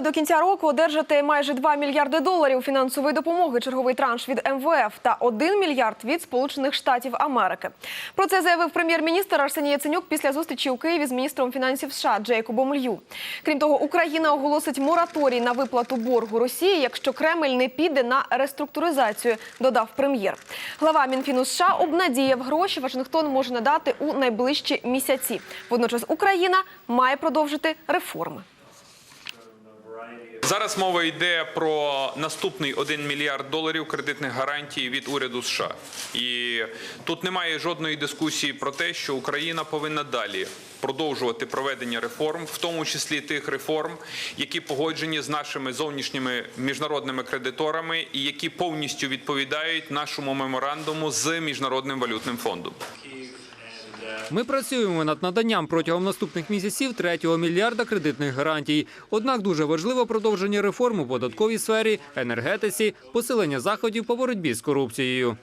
готовий до кінця року одержати майже 2 мільярди доларів фінансової допомоги, черговий транш від МВФ та 1 мільярд від Сполучених Штатів Америки. Про це заявив прем'єр-міністр Арсеній Яценюк після зустрічі у Києві з міністром фінансів США Джейкобом Лью. Крім того, Україна оголосить мораторій на виплату боргу Росії, якщо Кремль не піде на реструктуризацію, додав прем'єр. Глава Мінфіну США обнадіяв гроші Вашингтон може надати у найближчі місяці. Водночас Україна має продовжити реформи. Зараз мова йде про наступний 1 мільярд доларів кредитних гарантій від уряду США. І тут немає жодної дискусії про те, що Україна повинна далі продовжувати проведення реформ, в тому числі тих реформ, які погоджені з нашими зовнішніми міжнародними кредиторами і які повністю відповідають нашому меморандуму з міжнародним валютним фондом. Ми працюємо над наданням протягом наступних місяців третього мільярда кредитних гарантій. Однак дуже важливо продовження реформ у податковій сфері, енергетиці, посилення заходів по боротьбі з корупцією.